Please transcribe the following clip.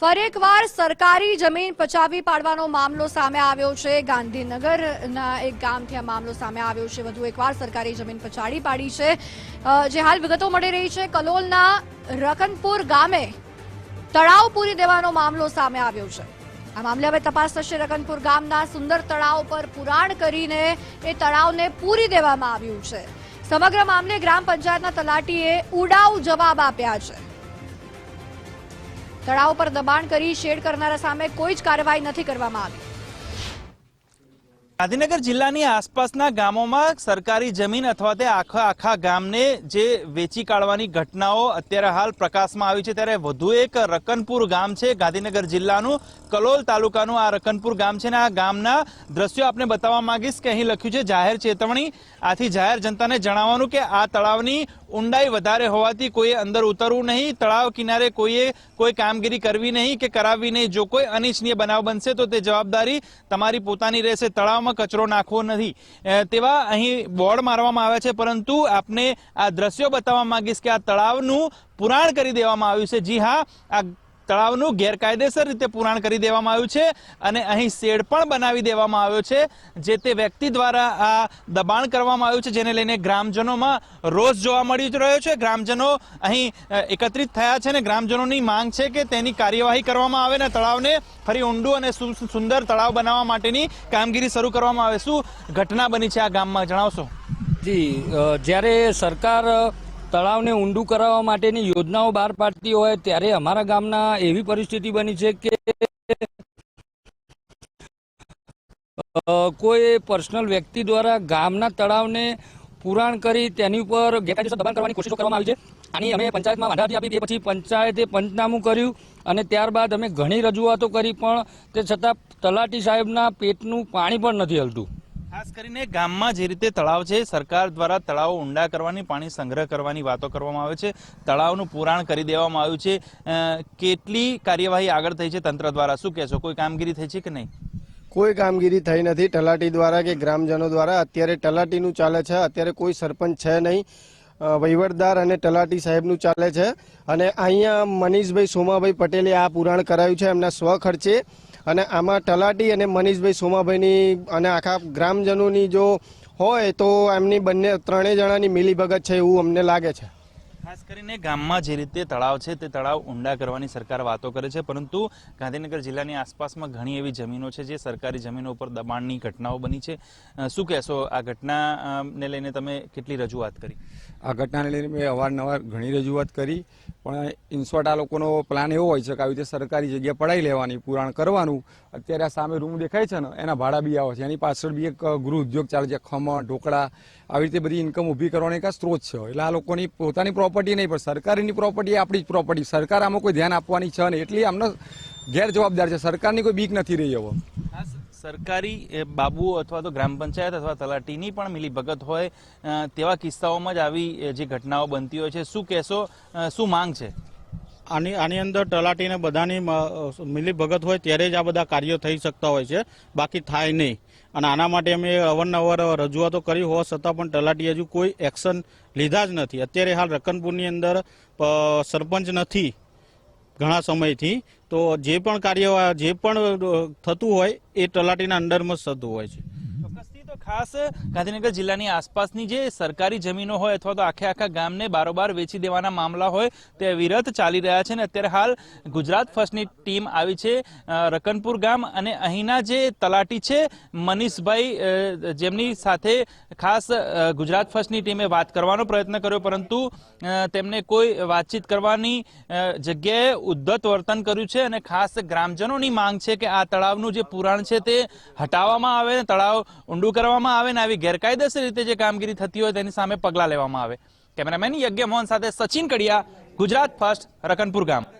ફરી એકવાર સરકારી જમીન પચાવી પાડવાનો મામલો સામે આવ્યો છે. ગાંધીનગરના એક ગામથી આ મામલો સામે આવ્યો છે. વધુ એકવાર સરકારી જમીન પચાડી પાડી છે. જે હાલ વિગતો મળી રહી છે, કલોલના રકનપુર ગામે તળાવ પૂરી દેવાનો મામલો સામે આવ્યો છે. આ મામલે હવે તપાસ થશે. રકનપુર ગામના સુંદર તળાવ પર પુરાણ કરીને એ તળાવને પૂરી દેવામાં આવ્યું છે. સમગ્ર મામલે ગ્રામ પંચાયતના તલાટીએ ઉડાવ જવાબ આપ્યા છે. તળાવ પર દબાણ કરી શેડ કરનારા સામે કોઈ જ કાર્યવાહી નથી કરવામાં આવી. ગાંધીનગર જિલ્લાની આસપાસના ગામોમાં સરકારી જમીન અથવા તે આખા આખા ગામને જે વેચી કાઢવાની ઘટનાઓ અત્યારે હાલ પ્રકાશમાં આવી છે, ત્યારે વધુ એક રકનપુર ગામ છે, ગાંધીનગર જિલ્લાનું કલોલ તાલુકાનું આ રકનપુર ગામ છે અને આ ગામના દ્રશ્યો આપને બતાવવા માંગીશ કે અહીં લખ્યું છે, જાહેર ચેતવણી. આથી જાહેર જનતાને જણાવવાનું કે આ તળાવની ઊંડાઈ વધારે હોવાથી કોઈએ અંદર ઉતરવું નહીં, તળાવ કિનારે કોઈએ કોઈ કામગીરી કરવી નહીં કે કરાવવી નહીં. જો કોઈ અનિચ્છનીય બનાવ બનશે તો તે જવાબદારી તમારી પોતાની રહેશે. તળાવમાં કચરો નાખવો નથી. તેવા અહીં બોર્ડ મારવામાં આવ્યા છે, પરંતુ આપને આ દ્રશ્યો બતાવવા માંગીશ કે આ તળાવનું પુરાણ કરી દેવામાં આવ્યું છે. જી હા, આ તળાવનું ગેરકાયદેસર રીતે પુરાણ કરી દેવામાં આવ્યું છે અને અહીં શેડ પણ બનાવી દેવામાં આવ્યો છે, જે તે વ્યક્તિ દ્વારા આ દબાણ કરવામાં આવ્યું છે, જેને લઈને ગ્રામજનોમાં રોષ જોવા મળી રહ્યો છે. ગ્રામજનો અહીં એકત્રિત થયા છે અને ગ્રામજનોની માંગ છે કે તેની કાર્યવાહી કરવામાં આવે ને તળાવને ફરી ઊંડું અને સુંદર તળાવ બનાવવા માટેની કામગીરી શરૂ કરવામાં આવે. શું ઘટના બની છે આ ગામમાં? જણાવશો. જી જ્યારે સરકાર તળાવને ઊંડું કરાવવા માટેની યોજનાઓ બહાર પાડતી હોય ત્યારે અમારા ગામના એવી પરિસ્થિતિ બની છે કે કોઈ પર્સનલ વ્યક્તિ દ્વારા ગામના તળાવને પુરાણ કરી તેની ઉપર ગેરકાયદેસર દબાણ કરવાની કોશિશો કરવામાં આવી છે. અને અમે પંચાયતમાં વાંધા આપી તે પછી પંચાયતે પંચનામું કર્યું અને ત્યારબાદ અમે ઘણી રજૂઆતો કરી પણ તે છતાં તલાટી સાહેબના પેટનું પાણી પણ નથી હલતું. ખાસ કરીને ગામમાં જે રીતે તળાવ છે, સરકાર દ્વારા તળાવો ઊંડા કરવાની, પાણી સંગ્રહ કરવાની વાતો કરવામાં આવે છે. તળાવનું પુરાણ કરી દેવામાં આવ્યું છે. કેટલી કાર્યવાહી આગળ થઈ છે તંત્ર દ્વારા? શું કહેશો? કોઈ કામગીરી થઈ છે કે નહીં? કોઈ કામગીરી થઈ નથી. તલાટી દ્વારા કે ગ્રામજનો દ્વારા અત્યારે તલાટીનું ચાલે છે. અત્યારે કોઈ સરપંચ છે નહીં. વહીવટદાર અને તલાટી સાહેબનું ચાલે છે. અને અહીંયા મનીષભાઈ સોમાભાઈ પટેલે આ પુરાણ કરાયું છે એમના સ્વખર્ચે. અને આમાં તલાટી અને મનીષભાઈ સોમાભાઈની અને આખા ગ્રામજનોની જો હોય તો એમની બંને ત્રણેય જણાની મિલીભગત છે એવું અમને લાગે છે. ખાસ કરીને ગામમાં જે રીતે તળાવ છે, તે તળાવ ઊંડા કરવાની સરકાર વાતો કરે છે, પરંતુ ગાંધીનગર જિલ્લાની આસપાસમાં ઘણી એવી જમીનો છે જે સરકારી જમીનો ઉપર દબાણની ઘટનાઓ બની છે. શું કહેશો? આ ઘટનાને લઈને તમે કેટલી રજૂઆત કરી? આ ઘટનાને લઈને મેં અવારનવાર ઘણી રજૂઆત કરી, પણ ઇન્સોર્ટ આ લોકોનો પ્લાન એવો હોય છે કે આવી રીતે સરકારી જગ્યા પડાવી લેવાની, પુરાણ કરવાનું. અત્યારે આ સામે રૂમ દેખાય છે ને, એના ભાડા બી આવે છે. એની પાછળ બી એક ગૃહ ઉદ્યોગ ચાલે છે, ખમણ, ઢોકળા. આવી રીતે બધી ઇન્કમ ઊભી કરવાનો એક સ્ત્રોત છે. એટલે આ લોકોની પોતાની પ્રોપર્ટી નહીં, પણ સરકારની પ્રોપર્ટી આપણી જ પ્રોપર્ટી સરકાર આમાં કોઈ ધ્યાન આપવાની છે નહીં, એટલે અમને ગેરજવાબદાર છે. સરકારની કોઈ બીક નથી રહી હવે. સરકારી બાબુઓ અથવા તો ગ્રામ પંચાયત અથવા તલાટીની પણ મિલીભગત હોય તેવા કિસ્સાઓમાં જ આવી જે ઘટનાઓ બનતી હોય છે. શું કહેશો? શું માંગ છે? આની આની અંદર તલાટીને બધાની મિલી ભગત હોય ત્યારે જ આ બધા કાર્યો થઈ શકતા હોય છે. બાકી થાય નહીં. અને આના માટે અમે અવારનવાર રજૂઆતો કરી, હોવા છતાં પણ તલાટી હજુ કોઈ એક્શન લીધા જ નથી. અત્યારે હાલ રકનપુરની અંદર સરપંચ નથી ઘણા સમયથી. તો જે પણ કાર્ય, જે પણ થતું હોય એ તલાટીના અંડરમાં જ થતું હોય છે. ખાસ ગાંધીનગર જિલ્લાની આસપાસની જે સરકારી જમીનો હોય અથવા તો આખે આખા ગામને બારોબાર વેચી દેવાના મામલા હોય તે વિરત ચાલી રહ્યા છે ને અત્યારે હાલ ગુજરાત ફર્સ્ટની ટીમ આવી છે રકનપુર ગામ અને અહીંના જે તલાટી છે, મનીષભાઈ જેમની સાથે ખાસ ગુજરાત ફર્સ્ટની ટીમે વાત કરવાનો પ્રયત્ન કર્યો, પરંતુ તેમને કોઈ વાતચીત કરવાની જગ્યાએ ઉદ્ધત વર્તન કર્યું છે અને ખાસ ગ્રામજનોની માંગ છે કે આ તળાવનું જે પુરાણ છે તે હટાવવામાં આવે અને તળાવ ઊંડું કરવામાં આવે ને આવી ગેરકાયદેસર રીતે જે કામગીરી થતી હોય તેની સામે પગલાં લેવામાં આવે. કેમેરામેન યજ્ઞ મોહન સાથે સચિન કડિયા, ગુજરાત ફર્સ્ટ રકનપુર ગામ.